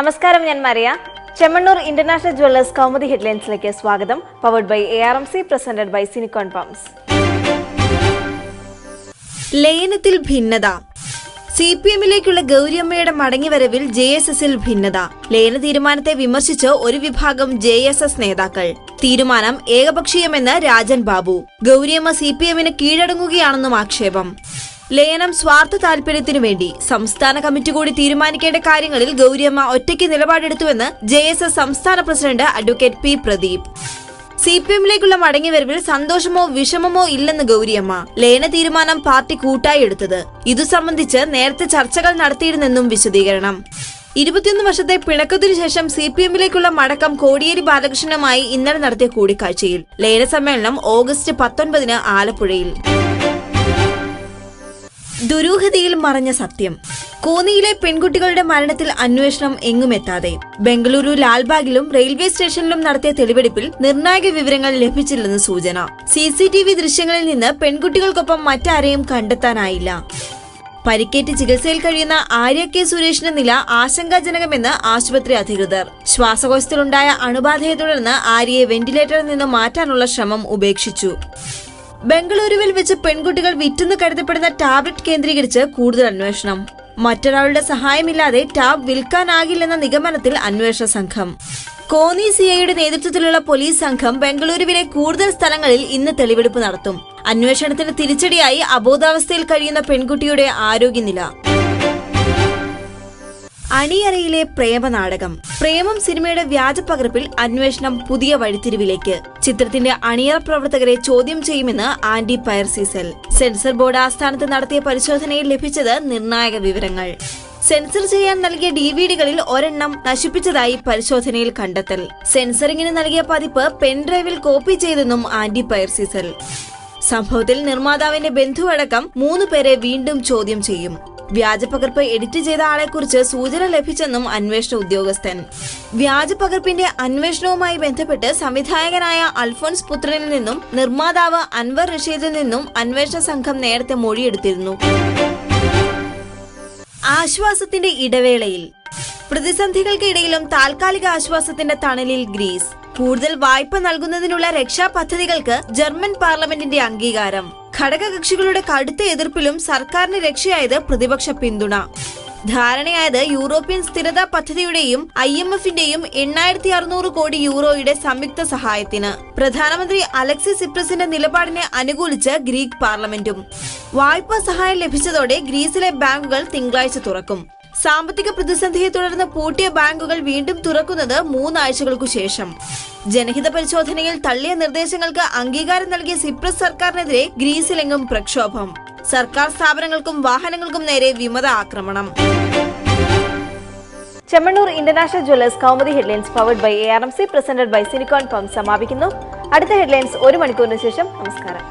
നമസ്കാരം ഞാൻ Mariya Chemmanur international jewellers Kaumudi ഹെഡ്ലൈൻസിലേക്ക് സ്വാഗതം. Powered by A R M C presented by സിനിക്കോൺ pumps ലയനത്തിൽ ഭിന്നത. സി പി എമ്മിലേക്കുള്ള ഗൗരിയമ്മയുടെ മടങ്ങിവരവിൽ ജെ എസ് എസിൽ ഭിന്നത. ലയന തീരുമാനത്തെ വിമർശിച്ച് ഒരു വിഭാഗം ജെ എസ് എസ് നേതാക്കൾ. തീരുമാനം ഏകപക്ഷീയമെന്ന് രാജൻ ബാബു. ഗൗരിയമ്മ സി പി എമ്മിന് കീഴടങ്ങുകയാണെന്നും ആക്ഷേപം. ലയനം സ്വാർത്ഥ താൽപര്യത്തിനു വേണ്ടി സംസ്ഥാന കമ്മിറ്റി കൂടി തീരുമാനിക്കേണ്ട കാര്യങ്ങളിൽ ഗൗരിയമ്മ ഒറ്റയ്ക്ക് നിലപാടെടുത്തുവെന്ന് ജെ എസ് എസ് സംസ്ഥാന president advocate P Pradeep. C P എമ്മിലേക്കുള്ള മടങ്ങിവരവിൽ സന്തോഷമോ വിഷമമോ ഇല്ലെന്ന് ഗൗരിയമ്മ ലയന തീരുമാനം പാർട്ടി കൂട്ടായി എടുത്തത്. ഇതു സംബന്ധിച്ച് നേരത്തെ ചർച്ചകൾ നടത്തിയിരുന്നെന്നും വിശദീകരണം. ഇരുപത്തിയൊന്ന് വർഷത്തെ പിണക്കത്തിനു ശേഷം സി പി എമ്മിലേക്കുള്ള മടക്കം കോടിയേരി ബാലകൃഷ്ണനുമായി ഇന്നലെ നടത്തിയ കൂടിക്കാഴ്ചയിൽ. ലയന സമ്മേളനം ഓഗസ്റ്റ് പത്തൊൻപതിന് ആലപ്പുഴയിൽ. ദുരൂഹതയിൽ മറഞ്ഞ സത്യം. കോന്നിയിലെ പെൺകുട്ടികളുടെ മരണത്തിൽ അന്വേഷണം എങ്ങുമെത്താതെ. ബംഗളൂരു ലാൽബാഗിലും റെയിൽവേ സ്റ്റേഷനിലും നടത്തിയ തെളിവെടുപ്പിൽ നിർണായക വിവരങ്ങൾ ലഭിച്ചില്ലെന്ന് സൂചന. സി സി ടി വി ദൃശ്യങ്ങളിൽ നിന്ന് പെൺകുട്ടികൾക്കൊപ്പം മറ്റാരെയും കണ്ടെത്താനായില്ല. പരിക്കേറ്റ് ചികിത്സയിൽ കഴിയുന്ന ആര്യ കെ സുരേഷിന്റെ നില ആശങ്കാജനകമെന്ന് ആശുപത്രി അധികൃതർ. ശ്വാസകോശത്തിലുണ്ടായ അണുബാധയെ തുടർന്ന് ആര്യയെ വെന്റിലേറ്ററിൽ നിന്ന് മാറ്റാനുള്ള ശ്രമം ഉപേക്ഷിച്ചു. ബംഗളൂരുവിൽ വെച്ച് പെൺകുട്ടികൾ വിറ്റെന്ന് കരുതപ്പെടുന്ന ടാബ്ലറ്റ് കേന്ദ്രീകരിച്ച് കൂടുതൽ അന്വേഷണം. മറ്റൊരാളുടെ സഹായമില്ലാതെ ടാബ് വിൽക്കാനാകില്ലെന്ന നിഗമനത്തിൽ അന്വേഷണ സംഘം. കോന്നി സിഐയുടെ നേതൃത്വത്തിലുള്ള പോലീസ് സംഘം ബംഗളൂരുവിലെ കൂടുതൽ സ്ഥലങ്ങളിൽ ഇന്ന് തെളിവെടുപ്പ് നടത്തും. അന്വേഷണത്തിന് തിരിച്ചടിയായി അബോധാവസ്ഥയിൽ കഴിയുന്ന പെൺകുട്ടിയുടെ ആരോഗ്യനില. അണിയറയിലെ പ്രേമനാടകം പ്രേമം സിനിമയുടെ വ്യാജപ്പകർപ്പിൽ അന്വേഷണം പുതിയ വഴിത്തിരിവിലേക്ക്. ചിത്രത്തിന്റെ അണിയറ പ്രവർത്തകരെ ചോദ്യം ചെയ്യുമെന്ന് ആന്റി പയർ സീസൽ. സെൻസർ ബോർഡ് ആസ്ഥാനത്ത് നടത്തിയ പരിശോധനയിൽ ലഭിച്ചത് നിർണായക വിവരങ്ങൾ. സെൻസർ ചെയ്യാൻ നൽകിയ ഡിവിഡികളിൽ ഒരെണ്ണം നശിപ്പിച്ചതായി പരിശോധനയിൽ കണ്ടെത്തൽ. സെൻസറിങ്ങിന് നൽകിയ പതിപ്പ് പെൻഡ്രൈവിൽ കോപ്പി ചെയ്തെന്നും ആന്റി പയർ സീസൽ. സംഭവത്തിൽ നിർമ്മാതാവിന്റെ ബന്ധുവടക്കം മൂന്ന് പേരെ വീണ്ടും ചോദ്യം ചെയ്യും. വ്യാജപകർപ്പ് എഡിറ്റ് ചെയ്ത ആളെക്കുറിച്ച് സൂചന ലഭിച്ചെന്നും അന്വേഷണ ഉദ്യോഗസ്ഥൻ. വ്യാജപകർപ്പിന്റെ അന്വേഷണവുമായി ബന്ധപ്പെട്ട് സംവിധായകനായ അൽഫോൻസ് പുത്രനിൽ നിന്നും നിർമ്മാതാവ് അൻവർ റഷീദിൽ നിന്നും അന്വേഷണ സംഘം നേരത്തെ മൊഴിയെടുത്തിരുന്നു. ആശ്വാസത്തിന്റെ ഇടവേളയിൽ. പ്രതിസന്ധികൾക്കിടയിലും താൽക്കാലിക ആശ്വാസത്തിന്റെ തണലിൽ ഗ്രീസ്. കൂടുതൽ വായ്പ നൽകുന്നതിനുള്ള രക്ഷാ പദ്ധതികൾക്ക് ജർമ്മൻ പാർലമെന്റിന്റെ അംഗീകാരം. ഘടകകക്ഷികളുടെ കടുത്ത എതിർപ്പിലും സർക്കാരിന് രക്ഷയായത് പ്രതിപക്ഷ പിന്തുണ. ധാരണയായത് യൂറോപ്യൻ സ്ഥിരതാ പദ്ധതിയുടെയും ഐ എം എഫിന്റെയും എണ്ണായിരത്തി അറുന്നൂറ് കോടി യൂറോയുടെ സംയുക്ത സഹായത്തിന്. പ്രധാനമന്ത്രി അലക്സി സിപ്രസിന്റെ നിലപാടിനെ അനുകൂലിച്ച് ഗ്രീക്ക് പാർലമെന്റും. വായ്പാ സഹായം ലഭിച്ചതോടെ ഗ്രീസിലെ ബാങ്കുകൾ തിങ്കളാഴ്ച തുറക്കും. സാമ്പത്തിക പ്രതിസന്ധിയെ തുടർന്ന് പൂട്ടിയ ബാങ്കുകൾ വീണ്ടും തുറക്കുന്നത് മൂന്നാഴ്ചകൾക്കു ശേഷം. ജനഹിത പരിശോധനയിൽ തള്ളിയ നിർദ്ദേശങ്ങൾക്ക് അംഗീകാരം നൽകിയ സിപ്രസ് സർക്കാരിനെതിരെ ഗ്രീസിലെങ്ങും പ്രക്ഷോഭം. സർക്കാർ സ്ഥാപനങ്ങൾക്കും വാഹനങ്ങൾക്കും നേരെ വിമത ആക്രമണം. Chemmanur international jewellers Kaumudi headlines powered by A R M C presented by Cinicon pump സമാപിക്കുന്നു. അടുത്ത ഹെഡ്ലൈൻസ് ഒരു മണിക്കൂറിന് ശേഷം. നമസ്കാരം.